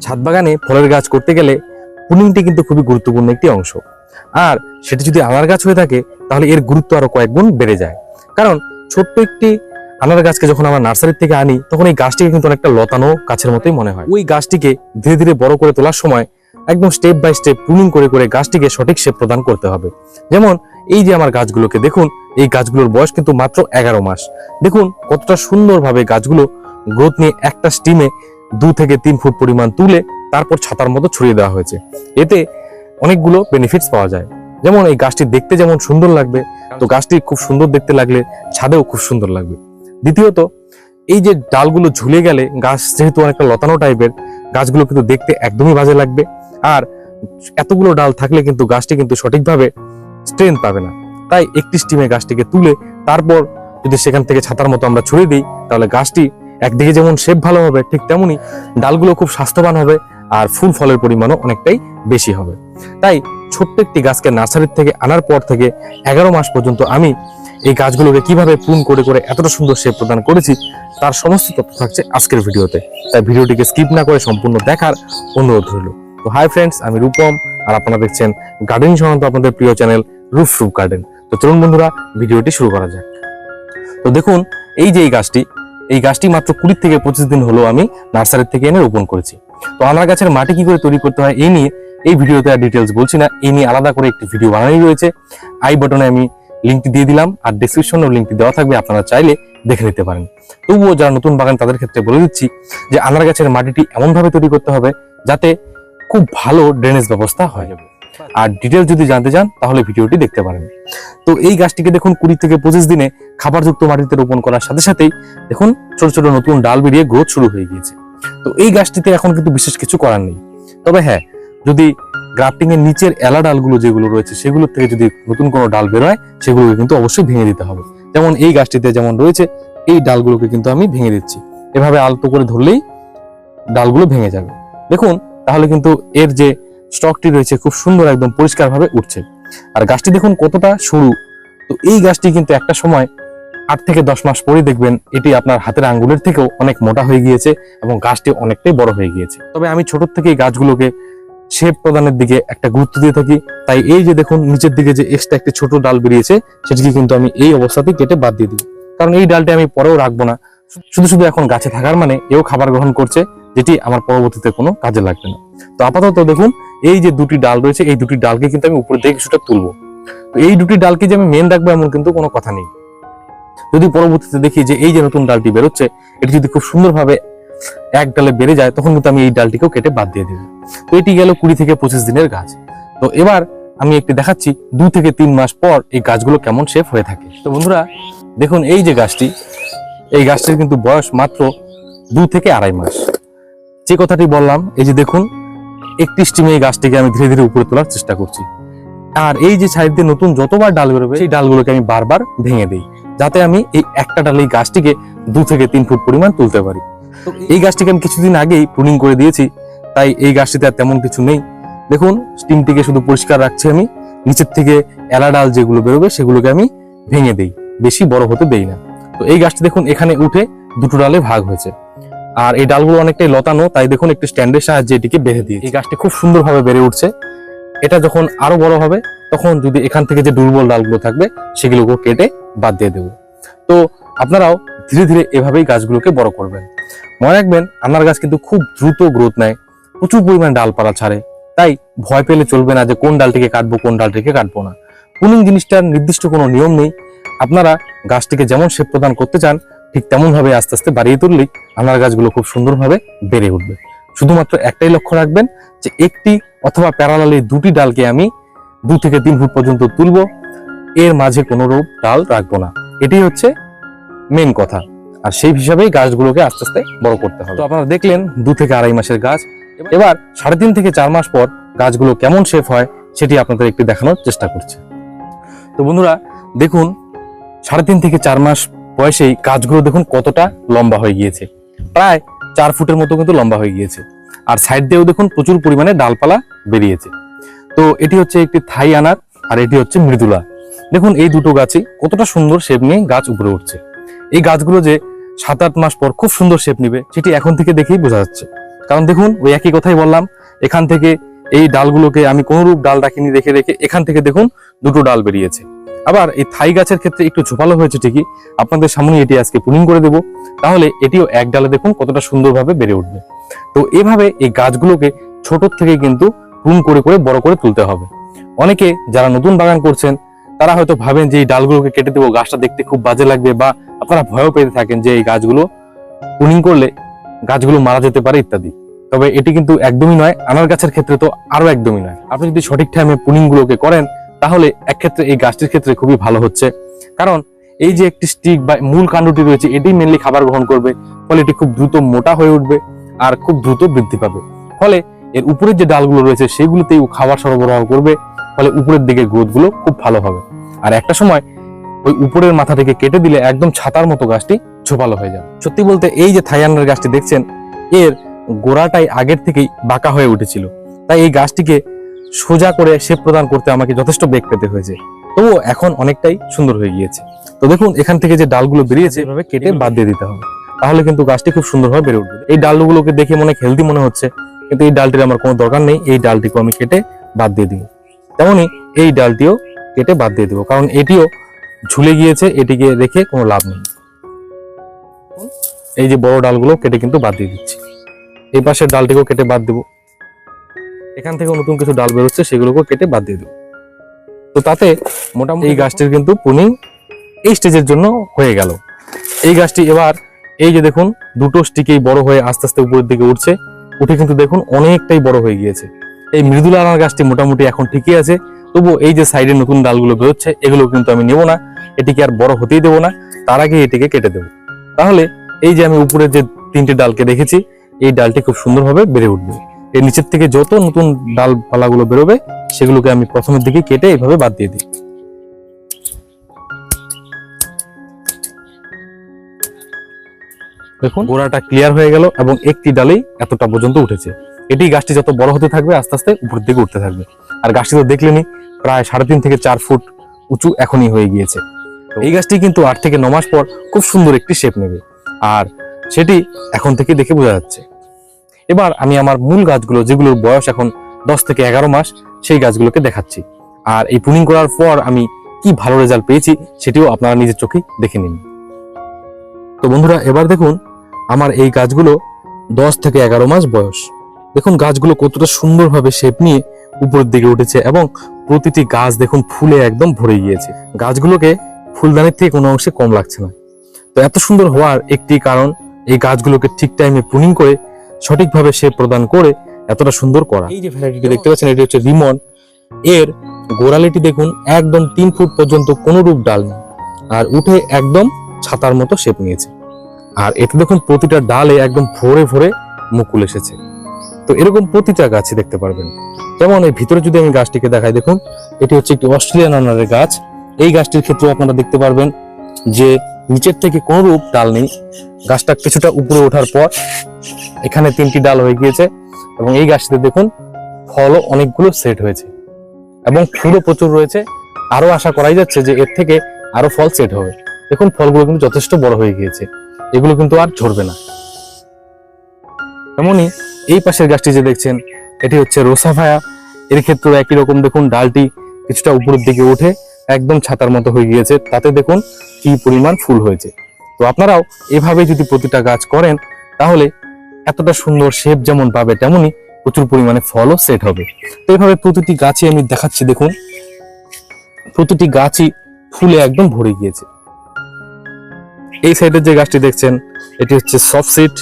ছাদ বাগানে ফলের গাছ করতে গেলে পুনিংটি কিন্তু খুবই গুরুত্বপূর্ণ একটি অংশ। আর সেটি যদি আনার গাছ হয়ে থাকে, তাহলে এর গুরুত্ব আরও কয়েক গুণ বেড়ে যায়। কারণ ছোট্ট একটি আনার গাছকে যখন আমরা নার্সারি থেকে আনি, তখন এই গাছটিকে কিন্তু অনেকটা লতানো গাছের মতোই মনে হয়। ওই গাছটিকে ধীরে ধীরে বড় করে তোলার সময় একদম স্টেপ বাই স্টেপ প্রুনিং করে করে গাছটিকে সঠিক শেপ প্রদান করতে হবে। যেমন এই যে আমার গাছগুলোকে দেখুন, এই গাছগুলোর বয়স কিন্তু মাত্র এগারো মাস। দেখুন কতটা সুন্দরভাবে গাছগুলো গ্রোথ নিয়ে একটা স্টিমে দু থেকে তিন ফুট পরিমাণ তুলে তারপর ছাতার মতো ছড়িয়ে দেওয়া হয়েছে। এতে অনেকগুলো বেনিফিটস পাওয়া যায়। যেমন এই গাছটি দেখতে যেমন সুন্দর লাগবে, তো গাছটি খুব সুন্দর দেখতে লাগলে ছাদেও খুব সুন্দর লাগবে। দ্বিতীয়ত, এই যে ডালগুলো ঝুলে গেলে গাছ যেহেতু অনেকটা লতানো টাইপের, গাছগুলো কিন্তু দেখতে একদমই বাজে লাগবে। আর এতগুলো ডাল থাকলে কিন্তু গাছটি কিন্তু সঠিকভাবে স্ট্রেংথ পাবে না। তাই একটি স্টিমে গাছটিকে তুলে তারপর যদি সেখান থেকে ছাতার মতো আমরা ছড়িয়ে দিই, তাহলে গাছটি একদিকে যেমন শেপ ভালো হবে, ঠিক তেমনই ডালগুলো খুব স্বাস্থ্যবান হবে আর ফুল ফলের পরিমাণও অনেকটাই বেশি হবে। তাই ছোট্ট একটি গাছকে নার্সারির থেকে আনার পর থেকে এগারো মাস পর্যন্ত আমি এই গাছগুলোকে কীভাবে পুন করে করে এতটা সুন্দর শেপ প্রদান করেছি, তার সমস্ত তথ্য থাকছে আজকের ভিডিওতে। তাই ভিডিওটিকে স্কিপ না করে সম্পূর্ণ দেখার অনুরোধ রইল। তো হাই ফ্রেন্ডস আমি রূপম আর আপনারা দেখছেন গার্ডেনিং সংক্রান্ত আপনাদের প্রিয় চ্যানেল রুফ রুফ গার্ডেন তো চলুন বন্ধুরা, ভিডিওটি শুরু করা যাক। তো দেখুন, এই যে এই গাছটি এই গাছটি মাত্র কুড়ি থেকে পঁচিশ দিন হলো আমি নার্সারি থেকে এনে রোপণ করেছি। তো আমার গাছের মাটি কি করে তৈরি করতে হয় এই নিয়ে এই ভিডিওতে আর ডিটেলস বলছি না। এই নিয়ে আলাদা করে একটি ভিডিও বানানোই রয়েছে। আই বাটনে আমি লিঙ্কটি দিয়ে দিলাম আর ডিসক্রিপশনেও লিঙ্কটি দেওয়া থাকবে, আপনারা চাইলে দেখে নিতে পারেন। তবুও যারা নতুন বাগান তাদের ক্ষেত্রে বলে দিচ্ছি যে আনার গাছের মাটিটি এমনভাবে তৈরি করতে হবে যাতে খুব ভালো ড্রেনেজ ব্যবস্থা হয়ে যাবে। আর ডিটেলস যদি জানতে চান তাহলে ভিডিওটি দেখতে পারেন। তো এই গাছটিকে দেখুন কুড়ি থেকে পঁচিশ দিনে খাবারযুক্ত মাটিতে রোপণ করার সাথে সাথেই দেখুন ছোট ছোট নতুন ডাল বেরিয়ে গ্রোথ শুরু হয়ে গিয়েছে। তো এই গাছটিতে এখন কিন্তু বিশেষ কিছু করার নেই। তবে হ্যাঁ যদি গ্রাফটিং এর নিচের এলা ডালগুলো যেগুলো রয়েছে সেগুলোর থেকে যদি নতুন কোনো ডাল বেরোয়, সেগুলোকে কিন্তু অবশ্যই ভেঙে দিতে হবে। যেমন এই গাছটিতে যেমন রয়েছে, এই ডালগুলোকে কিন্তু আমি ভেঙে দিচ্ছি। এভাবে আলতো করে ধরলেই ডালগুলো ভেঙে যাবে। দেখুন, তাহলে কিন্তু এর যে স্টকটি রয়েছে খুব সুন্দর একদম পরিষ্কারভাবে উঠছে। আর গাছটি দেখুন কতটা সরু। তো এই গাছটি কিন্তু একটা সময় আট থেকে দশ মাস পরে দেখবেন এটি আপনার হাতের আঙ্গুলের থেকেও অনেক মোটা হয়ে গিয়েছে এবং গাছটি অনেকটাই বড় হয়ে গিয়েছে। তবে আমি ছোট থেকে গাছগুলোকে শেপ প্রদানের দিকে একটা গুরুত্ব দিয়ে থাকি। তাই এই যে দেখুন, নিচের দিকে যে এক্সট্রা একটি ছোট ডাল বেরিয়েছে, সেটিকে কিন্তু আমি এই অবস্থাতেই কেটে বাদ দিয়ে দিই। কারণ এই ডালটি আমি পরেও রাখব না। শুধু শুধু এখন গাছে থাকার মানে এও খাবার গ্রহণ করছে, যেটি আমার পরবর্তীতে কোনো কাজে লাগবে না। তো আপাতত দেখুন এই যে দুটি ডাল রয়েছে, এই দুটি ডালকে কিন্তু আমি উপরে থেকে কিছুটা তুলবো। তো এই দুটি ডালকে যে আমি মেন রাখব এমন কিন্তু কোনো কথা নেই। যদি পরবর্তীতে দেখি যে এই যে নতুন ডালটি বেরোচ্ছে, এটি যদি খুব সুন্দরভাবে এক ডালে বেড়ে যায়, তখন কিন্তু আমি এই ডালটিকেও কেটে বাদ দিয়ে দেবো। তো এটি গেল কুড়ি থেকে পঁচিশ দিনের গাছ। তো এবার আমি একটি দেখাচ্ছি দু থেকে তিন মাস পর এই গাছগুলো কেমন শেপ হয়ে থাকে। তো বন্ধুরা, দেখুন এই যে গাছটি, এই গাছটির কিন্তু বয়স মাত্র দু থেকে আড়াই মাস। যে কথাটি বললাম, এই যে দেখুন একটি স্টিমে এই গাছটিকে আমি ধীরে ধীরে উপরে তোলার চেষ্টা করছি। আর এই যে সাইড দিয়ে নতুন যতবার ডাল বেরোবে, সেই ডালগুলোকে আমি বারবার ভেঙে দিই, যাতে আমি এই একটা ডালে এই গাছটিকে দু থেকে তিন ফুট পরিমাণ তুলতে পারি। এই গাছটিকে আমি কিছুদিন আগেই প্রুনিং করে দিয়েছি, তাই এই গাছটিতে আর তেমন কিছু নেই। দেখুন স্টিমটিকে শুধু পরিষ্কার রাখছি আমি, নিচের থেকে এলা ডাল যেগুলো বেরোবে, সেগুলোকে আমি ভেঙে দেই, বেশি বড় হতে দেই না। তো এই গাছটি দেখুন, এখানে উঠে দুটো ডালে ভাগ হয়েছে। আর এই ডালগুলো অনেকটাই লতানো, তাই দেখুন একটি স্ট্যান্ডের সাহায্যে এটিকে বেঁধে দিয়ে এই গাছটি খুব সুন্দরভাবে বেড়ে উঠছে। এটা যখন আরও বড় হবে, তখন যদি এখান থেকে যে দুর্বল ডালগুলো থাকবে সেগুলোকে কেটে বাদ দিয়ে দেবো। তো আপনারাও ধীরে ধীরে এভাবেই গাছগুলোকে বড় করবেন। মনে রাখবেন, আনার গাছ কিন্তু খুব দ্রুত গ্রোথ নেয়, প্রচুর পরিমাণে ডালপালা ছাড়ে। তাই ভয় পেলে চলবে না যে কোন ডালটিকে কাটবো, কোন ডালটিকে কাটবো না। পুলিং জিনিসটার নির্দিষ্ট কোনো নিয়ম নেই। আপনারা গাছটিকে যেমন শেপ প্রদান করতে চান ঠিক তেমন ভাবে আস্তে আস্তে বাড়িয়ে তুললেই আনার গাছগুলো খুব সুন্দরভাবে বেড়ে উঠবে। শুধুমাত্র একটাই লক্ষ্য রাখবেন যে একটি অথবা প্যারালালে দুটি ডালকে আমি দু থেকে তিন ফুট পর্যন্ত তুলব এর মাঝে কোনো রূপ ডাল রাখব না। এটাই হচ্ছে মেন কথা। আর সেই হিসাবেই গাছগুলোকে আস্তে আস্তে বড় করতে হবে। তো আপনারা দেখলেন দু থেকে আড়াই মাসের গাছ। এবার সাড়ে তিন থেকে চার মাস পর গাছগুলো কেমন শেপ হয় সেটি আপনাদের একটু দেখানোর চেষ্টা করছে। তো বন্ধুরা দেখুন সাড়ে তিন থেকে চার মাস বয়সেই গাছগুলো দেখুন কতটা লম্বা হয়ে গিয়েছে। প্রায় চার ফুটের মতো কিন্তু লম্বা হয়ে গিয়েছে। আর সাইড দিয়েও দেখুন প্রচুর পরিমাণে ডালপালা বেরিয়েছে। তো এটি হচ্ছে একটি থাই আনার আর এটি হচ্ছে মৃদুলা। দেখুন এই দুটো গাছই কতটা সুন্দর শেপ নিয়ে গাছ উপরে উঠছে। এই গাছগুলো যে সাত আট মাস পর খুব সুন্দর শেপ নিবে, সেটি এখন থেকে দেখেই বোঝা যাচ্ছে। কারণ দেখুন, ওই একই কথাই বললাম, এখান থেকে এই ডালগুলোকে আমি কোনরূপ ডাল রাখিনি, রেখে রেখে এখান থেকে দেখুন দুটো ডাল বেরিয়েছে। আবার এই থাই গাছের ক্ষেত্রে একটু ঝোপালো হয়েছে ঠিকই। আপনাদের সামনে এটি আজকে পুলিং করে দেব। তাহলে এটিও এক ডালে দেখুন কতটা সুন্দরভাবে বেড়ে উঠবে। তো এভাবে এই গাছগুলোকে ছোট থেকে কিন্তু প্রুন করে করে বড় করে তুলতে হবে। অনেকে যারা নতুন বাগান করছেন, তারা হয়তো ভাবেন যে এই ডালগুলোকে কেটে দেবো, গাছটা দেখতে খুব বাজে লাগবে বা আপনারা ভয়ও পেতে থাকেন যে এই গাছগুলো পুনিং করলে গাছগুলো মারা যেতে পারে ইত্যাদি। তবে এটি কিন্তু একদমই নয় আনার গাছের ক্ষেত্রে তো আরও একদমই নয়। আপনি যদি সঠিক টাইমে পুনিংগুলোকে করেন তাহলে এক ক্ষেত্রে এই গাছটির ক্ষেত্রে খুবই ভালো হচ্ছে। কারণ এই যে একটি স্টিক বা মূল কাণ্ডটি রয়েছে, এটি মেনলি খাবার গ্রহণ করবে, ফলে এটি খুব দ্রুত মোটা হয়ে উঠবে আর খুব দ্রুত বৃদ্ধি পাবে। ফলে এর উপরের যে ডালগুলো রয়েছে সেগুলোতেই খাবার সরবরাহ করবে, ফলে উপরের দিকে গ্রোথগুলো খুব ভালো হবে। আর একটা সময় ওই উপরের মাথা থেকে কেটে দিলে একদম ছাতার মতো গাছটি ঝোপালো হয়ে যাবে। সত্যি বলতে, এই যে থাইয়ানের গাছটি দেখছেন, এর গোড়াটাই আগের থেকেই বাঁকা হয়ে উঠেছিল। তাই এই গাছটিকে সোজা করে শেপ প্রদান করতে আমাকে যথেষ্ট বেগ পেতে হয়েছে। তবুও এখন অনেকটাই সুন্দর হয়ে গিয়েছে। তো দেখুন এখান থেকে যে ডালগুলো বেরিয়েছে এভাবে কেটে বাদ দিয়ে দিতে হবে। তাহলে কিন্তু গাছটি খুব সুন্দরভাবে বেড়ে উঠবে। এই ডালগুলোকে দেখে মনে হেলদি মনে হচ্ছে কিন্তু এই ডালটির আমার কোনো দরকার নেই। এই ডালটিকে আমি কেটে বাদ দিয়ে দিব তেমনই এই ডালটিও কেটে বাদ দিয়ে দেবো কারণ এটিও ঝুলে গিয়েছে এটিকে রেখে কোনো লাভ নেই। এই যে বড় ডালগুলো কেটে কিন্তু বাদ দিয়ে দিচ্ছি। এই পাশের ডালটিকেও কেটে বাদ দেবো। এখান থেকে নতুন কিছু ডাল বেরোচ্ছে সেগুলোকেও কেটে বাদ দিয়ে দেবো। তো তাতে মোটামুটি এই গাছটির কিন্তু পুনিং এই স্টেজের জন্য হয়ে গেল। এই গাছটি এবার এই যে দেখুন দুটো স্টিকেই বড় হয়ে আস্তে আস্তে উপরের দিকে উঠছে। উঠে কিন্তু দেখুন অনেকটাই বড় হয়ে গিয়েছে। এই মৃদুলা আনার গাছটি মোটামুটি এখন ঠিকই আছে। তবু এই যে সাইডে নতুন ডালগুলো বেরোচ্ছে এগুলো কিন্তু আমি নেব না। এটিকে আর বড় হতেই দেবো না। তার আগে এটিকে কেটে দেবো। তাহলে এই যে আমি উপরে যে তিনটে ডালকে রেখেছি এই ডালটি খুব সুন্দরভাবে বেড়ে উঠবে। এর নিচের থেকে যত নতুন ডালপালাগুলো বেরোবে, সেগুলোকে আমি প্রথমের দিকে কেটে এইভাবে বাদ দিয়ে দিই। দেখুন, গোড়াটা ক্লিয়ার হয়ে গেল এবং একটি ডালেই এতটা পর্যন্ত উঠেছে। এটি গাছটি যত বড় হতে থাকবে, আস্তে আস্তে উপরের দিকে উঠতে থাকবে। আর গাছটি তো দেখলেনি প্রায় সাড়ে তিন থেকে চার ফুট উঁচু এখনই হয়ে গিয়েছে। এই গাছটি কিন্তু আট থেকে ন মাস পর খুব সুন্দর একটি শেপ নেবে। আর সেটি এখন থেকে দেখে বোঝা যাচ্ছে। এবার আমি আমার মূল গাছগুলো, যেগুলোর বয়স এখন দশ থেকে এগারো মাস, সেই গাছগুলোকে দেখাচ্ছি। আর এই পুনিং করার পর আমি কি ভালো রেজাল্ট পেয়েছি, সেটিও আপনারা নিজের চোখে দেখে নিন। তো বন্ধুরা, এবার দেখুন আমার এই গাছগুলো দশ থেকে এগারো মাস বয়স। দেখুন গাছগুলো কতটা সুন্দরভাবে শেপ নিয়ে উপরের দিকে উঠেছে এবং প্রতিটি গাছ দেখুন ফুলে একদম ভরে গিয়েছে। গাছগুলোকে ফুলদানির থেকে কোনো অংশে কম লাগছে না। তো এত সুন্দর হওয়ার একটি কারণ এই গাছগুলোকে ঠিক টাইমে প্রুনিং করে সঠিকভাবে শেপ প্রদান করে এতটা সুন্দর করা। এই যে ভ্যারাইটিটি দেখতে পাচ্ছেন এটি হচ্ছে রিমন। এর গোড়ালিটি দেখুন একদম তিন ফুট পর্যন্ত কোনো রূপ ডাল নেই। আর উঠে একদম ছাতার মতো শেপ নিয়েছে। আর এতে দেখুন প্রতিটা ডালে একদম ভরে ভরে মুকুল এসেছে। তো এরকম প্রতিটা গাছে দেখতে পারবেন। যেমন এই ভিতরে যদি আমি গাছটিকে দেখাই দেখুন এটি হচ্ছে একটি অস্ট্রেলিয়ান আনারের গাছ। এই গাছটির ক্ষেত্রে আপনারা দেখতে পারবেন যে নিচের থেকে কোনো রূপ ডাল নেই। গাছটা কিছুটা উপরে ওঠার পর এখানে তিনটি ডাল হয়ে গিয়েছে এবং এই গাছটিতে দেখুন ফলও অনেকগুলো সেট হয়েছে এবং ফুলও প্রচুর রয়েছে। আরও আশা করাই যাচ্ছে যে এর থেকে আরও ফল সেট হবে। দেখুন, ফলগুলো কিন্তু যথেষ্ট বড় হয়ে গিয়েছে। এগুলো কিন্তু আর ঝরবে না। তেমনি এই পাশের গাছটি যে দেখছেন, এটি হচ্ছে রোসাফায়া এর ক্ষেত্রেও একই রকম দেখুন, ডালটি কিছুটা উপরের দিকে উঠে একদম ছাতার মতো হয়ে গিয়েছে। তাতে দেখুন কি পরিমাণ ফুল হয়েছে। তো আপনারাও এভাবে যদি প্রতিটা গাছ করেন, তাহলে এতটা সুন্দর শেপ যেমন পাবে তেমনই প্রচুর পরিমাণে ফলও সেট হবে। তো এইভাবে প্রতিটি গাছে আমি দেখাচ্ছি, দেখুন। প্রতিটি গাছই ফুলে একদম ভরে গিয়েছে। এই সাইডের যে গাছটি দেখছেন, এটি হচ্ছে সফট সিট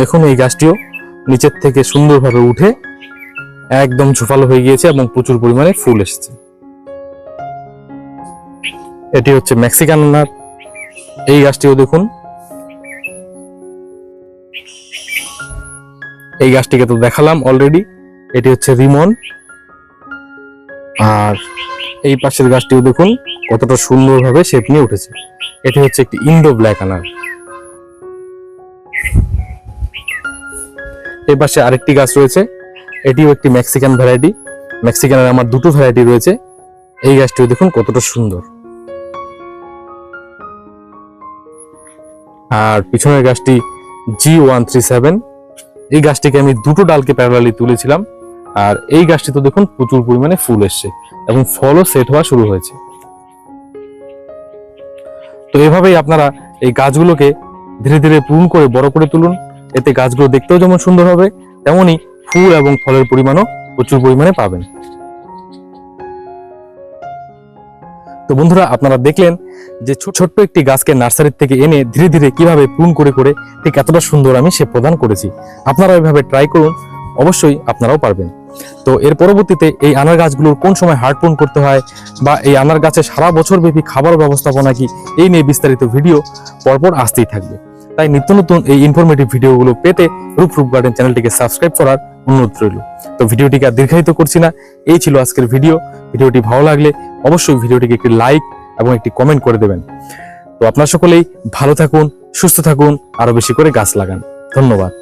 দেখুন এই গাছটিও নিচের থেকে সুন্দরভাবে উঠে একদম ঝোপালো হয়ে গিয়েছে এবং প্রচুর পরিমাণে ফুল এসেছে। এটি হচ্ছে মেক্সিকান আনার এই গাছটিও দেখুন। এই গাছটিকে তো দেখালাম অলরেডি এটি হচ্ছে রিমন। আর এই পাশের গাছটিও দেখুন, কতটা সুন্দরভাবে শেপ নিয়ে উঠেছে। এটি হচ্ছে একটি ইন্ডো ব্ল্যাক আনার। এই পাশে আরেকটি গাছ রয়েছে, এটিও একটি মেক্সিকান ভ্যারাইটি মেক্সিকানের আমার দুটো ভ্যারাইটি রয়েছে। এই গাছটিও দেখুন কতটা সুন্দর। আর পিছনের গাছটি জি ওয়ান থ্রি সেভেন এই গাছটিকে আমি দুটো ডালকে প্যারালালি তুলেছিলাম। আর এই গাছটি তো দেখুন প্রচুর পরিমাণে ফুল এসছে এবং ফলও সেট হওয়া শুরু হয়েছে। তো এভাবেই আপনারা এই গাছগুলোকে ধীরে ধীরে পূরণ করে, বড় করে তুলুন। এতে গাছগুলো দেখতেও যেমন সুন্দর হবে তেমনি ফুল এবং ফলের পরিমাণও প্রচুর পরিমাণে পাবেন। তো বন্ধুরা, আপনারা দেখলেন যে ছোট্ট একটি গাছকে নার্সারির থেকে এনে ধীরে ধীরে কীভাবে প্রুন করে করে ঠিক এতটা সুন্দর আমি সে প্রদান করেছি। আপনারা এভাবে ট্রাই করুন, অবশ্যই আপনারাও পারবেন। তো এর পরবর্তীতে এই আনার গাছগুলোর কোন সময় হার্ড প্রুন করতে হয় বা এই আনার গাছে সারা বছর ব্যাপী খাবার ব্যবস্থাপনা কি, এই নিয়ে বিস্তারিত ভিডিও পরপর আসতেই থাকবে। তাই নিত্য নতুন এই ইনফরমেটিভ ভিডিওগুলো পেতে রূপ রূপ গার্ডেন চ্যানেলটিকে সাবস্ক্রাইব করার অনুরোধ রইল। তো ভিডিওটিকে আর দীর্ঘায়িত করছি না, এই ছিল আজকের ভিডিও। ভিডিওটি ভালো লাগলে অবশ্যই ভিডিওটিকে একটি লাইক এবং একটি কমেন্ট করে দেবেন। তো আপনার সকলেই ভালো থাকুন, সুস্থ থাকুন আরও বেশি করে গাছ লাগান। ধন্যবাদ।